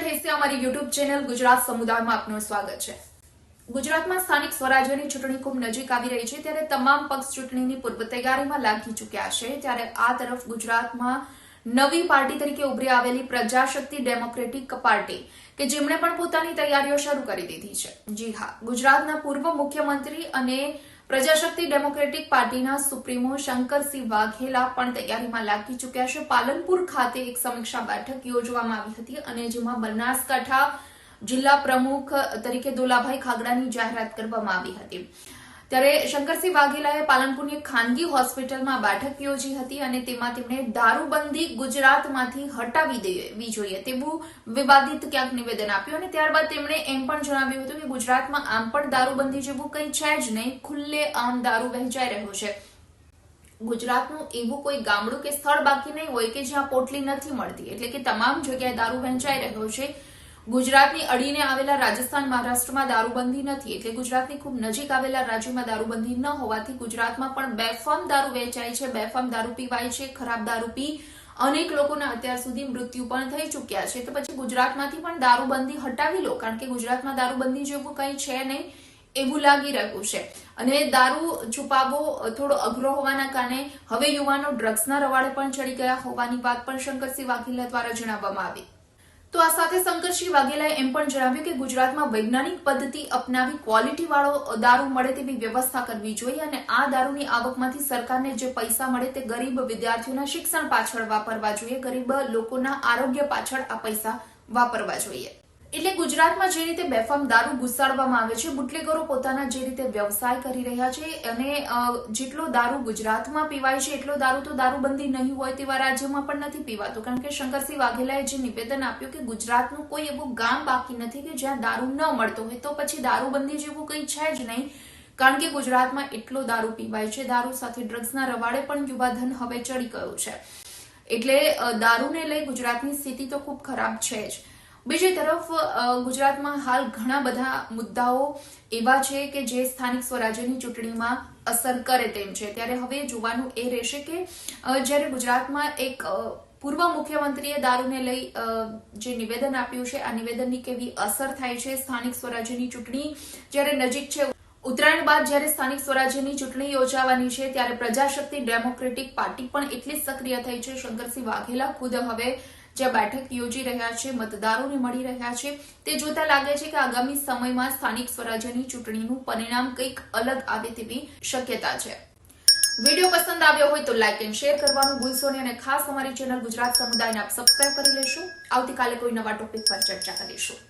અમારી YouTube channel Gujarat સમુદાયમાં આપનું સ્વાગત છે. ગુજરાતમાં સ્થાનિક સ્વરાજ્યની ચૂંટણી ખૂબ નજીક આવી રહી છે, ત્યારે તમામ પક્ષ ચૂંટણીની પૂર્વ તૈયારીમાં લાગી ચૂક્યા છે, ત્યારે આ તરફ ગુજરાતમાં નવી પાર્ટી તરીકે ઉભરી આવેલી પ્રજાશક્તિ ડેમોક્રેટિક પાર્ટી, કે જેમણે પણ પોતાની તૈયારીઓ શરૂ કરી દીધી છે. જી હા, ગુજરાતના પૂર્વ મુખ્યમંત્રી અને પ્રજાશક્તિ ડેમોક્રેટિક પાર્ટીના સુપ્રીમો શંકરસિંહ વાઘેલા પણ તૈયારીમાં લાગી ચૂક્યા છે. પાલનપુર ખાતે એક સમીક્ષા બેઠક યોજવામાં આવી હતી અને જેમાં બનાસકાંઠા જિલ્લા પ્રમુખ તરીકે દોલાભાઈ ખાગડાની જાહેરાત કરવામાં આવી હતી. ત્યારે શંકરસિંહ વાઘેલાએ પાલનપુરની ખાનગી હોસ્પિટલમાં બેઠક યોજી હતી અને તેમાં તેમણે દારૂબંધી ગુજરાતમાંથી હટાવી દેવી જોઈએ. તેવું વિવાદિત ક્યાંક નિવેદન આપ્યું અને ત્યારબાદ તેમણે એમ પણ જણાવ્યું હતું કે ગુજરાતમાં આમ પણ દારૂબંધી જેવું કંઈ છે જ નહીં. ખુલ્લે આમ દારૂ વહેંચાઈ રહ્યો છે. ગુજરાતનું એવું કોઈ ગામડું કે સ્થળ બાકી નહીં હોય કે જ્યાં પોટલી નથી મળતી. એટલે કે તમામ જગ્યાએ દારૂ વહેંચાઈ રહ્યો છે. ગુજરાતની અડીને આવેલા રાજસ્થાન મહારાષ્ટ્રમાં દારૂબંધી નથી એટલે ગુજરાતની ખૂબ નજીક આવેલા રાજ્યોમાં દારૂબંધી ન હોવાથી ગુજરાતમાં પણ બેફામ દારૂ વેચાય છે બેફામ દારૂ પીવાય છે, ખરાબ દારૂ પી અનેક લોકોના અત્યાર સુધી મૃત્યુ પણ થઈ ચૂક્યા છે. તો પછી ગુજરાતમાંથી પણ દારૂબંધી હટાવી લો, કારણ કે ગુજરાતમાં દારૂબંધી જેવું કંઈ છે નહીં એવું લાગી રહ્યું છે. અને દારૂ છુપાવવો થોડો અઘરો હોવાના કારણે હવે યુવાનો ડ્રગ્સના રવાડે પણ ચડી ગયા હોવાની વાત પણ શંકરસિંહ વાઘેલા દ્વારા જણાવવામાં આવી. તો આ સાથે શંકરસિંહ વાઘેલાએ એમ પણ જણાવ્યું કે ગુજરાતમાં વૈજ્ઞાનિક પદ્ધતિ અપનાવી ક્વોલિટીવાળો દારૂ મળે તેવી વ્યવસ્થા કરવી જોઈએ અને આ દારૂની આવકમાંથી સરકારને જે પૈસા મળે તે ગરીબ વિદ્યાર્થીઓના શિક્ષણ પાછળ વાપરવા જોઈએ, ગરીબ લોકોના આરોગ્ય પાછળ આ પૈસા વાપરવા જોઈએ. એટલે ગુજરાતમાં જે રીતે બેફામ દારૂ ઘુસાડવામાં આવે છે, બુટલેગરો પોતાના જે રીતે વ્યવસાય કરી રહ્યા છે અને જેટલો દારૂ ગુજરાતમાં પીવાય છે, એટલો દારૂ તો દારૂબંધી નહીં હોય તેવા રાજ્યમાં પણ નથી પીવાતો. કારણ કે શંકરસિંહ વાઘેલાએ જે નિવેદન આપ્યું કે ગુજરાતનું કોઈ એવું ગામ બાકી નથી કે જ્યાં દારૂ ન મળતો હોય, તો પછી દારૂબંધી જેવું કંઈ છે જ નહીં. કારણ કે ગુજરાતમાં એટલો દારૂ પીવાય છે, દારૂ સાથે ડ્રગ્સના રવાડે પણ યુવાધન હવે ચડી ગયું છે. એટલે દારૂને લઈ ગુજરાતની સ્થિતિ તો ખૂબ ખરાબ છે જ. બીજી તરફ ગુજરાતમાં હાલ ઘણા બધા મુદ્દાઓ એવા છે કે જે સ્થાનિક સ્વરાજ્યની ચૂંટણીમાં અસર કરે તેમ છે. ત્યારે હવે જોવાનું એ રહેશે કે જ્યારે ગુજરાતમાં એક પૂર્વ મુખ્યમંત્રીએ દારૂને લઈ જે નિવેદન આપ્યું છે, આ નિવેદનની કેવી અસર થાય છે સ્થાનિક સ્વરાજ્યની ચૂંટણી? જ્યારે નજીક છે, ઉત્તરાયણ બાદ જ્યારે સ્થાનિક સ્વરાજ્યની ચૂંટણી યોજાવાની છે, ત્યારે પ્રજાશક્તિ ડેમોક્રેટિક પાર્ટી પણ એટલી જ સક્રિય થઈ છે. શંકરસિંહ વાઘેલા ખુદ હવે જે બેઠક યોજી રહ્યા છે, મતદારોને મળી રહ્યા છે. તે જોતા લાગે છે કે આગામી સમયમાં સ્થાનિક સ્વરાજ્યની ચૂંટણીનું પરિણામ કંઈક અલગ આવે તેવી શક્યતા છે. વીડિયો પસંદ આવ્યો હોય તો લાઇક એન્ડ શેર કરવાનું ભૂલશો નહીં અને ખાસ અમારી ચેનલ ગુજરાત સમુદાયને આપ સબસ્ક્રાઇબ કરી લેશો. આવતીકાલે કોઈ નવા ટોપિક પર ચર્ચા કરીશું.